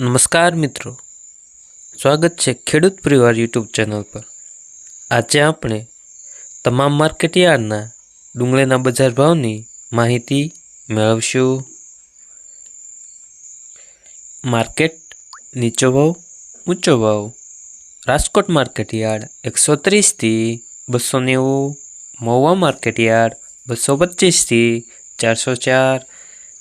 નમસ્કાર મિત્રો. સ્વાગત છે ખેડૂત પરિવાર યુટ્યુબ ચેનલ પર. આજે આપણે તમામ માર્કેટ યાર્ડના ડુંગળીના બજાર ભાવની માહિતી મેળવશું. માર્કેટ નીચો ભાવ, ઊંચો ભાવ. રાજકોટ માર્કેટ યાર્ડ એકસો ત્રીસથી બસો નેવું. મહુવા માર્કેટયાર્ડ બસો પચીસથી ચારસો ચાર.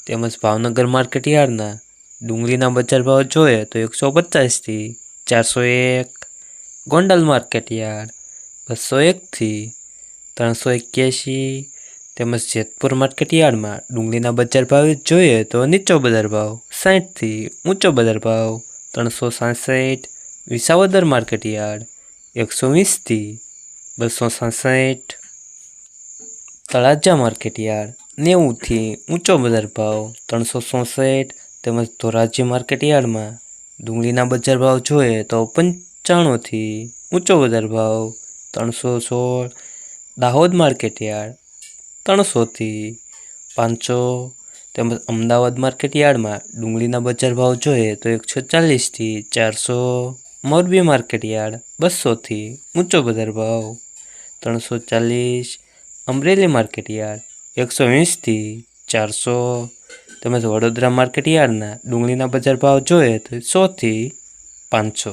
તેમજ ભાવનગર માર્કેટ યાર્ડના ડુંગળીના બજાર ભાવ જોઈએ તો એકસો પચાસથી ચારસો એક. ગોંડલ માર્કેટ યાર્ડ બસો એકથી ત્રણસો એક્યાસી તેમજ જેતપુર માર્કેટ યાર્ડમાં ડુંગળીના બજાર ભાવ જોઈએ તો નીચો બજાર ભાવ સાઠથી ઊંચો બજાર ભાવ ત્રણસો સાસઠ. વિસાવદર માર્કેટ યાર્ડ એકસો વીસથી બસો સાસઠ. તળાજા માર્કેટ યાર્ડ નેવુંથી ઊંચો બજાર ભાવ ત્રણસો ચોસઠ. તેમજ ધોરાજી માર્કેટ યાર્ડમાં ડુંગળીના બજાર ભાવ જોઈએ તો પંચાણુંથી ઊંચો બજાર ભાવ ત્રણસો સોળ, દાહોદ માર્કેટ યાર્ડ ત્રણસોથી પાંચસો, તેમજ અમદાવાદ માર્કેટ યાર્ડમાં ડુંગળીના બજાર ભાવ જોઈએ તો એકસો ચાલીસથી ચારસો, મોરબી માર્કેટ યાર્ડ બસોથી ઊંચો બજાર ભાવ ત્રણસો ચાલીસ, અમરેલી માર્કેટ યાર્ડ એકસો વીસથી ચારસો તેમજ વડોદરા માર્કેટ યાર્ડના ડુંગળીના બજાર ભાવ જોઈએ તો સોથી પાંચસો.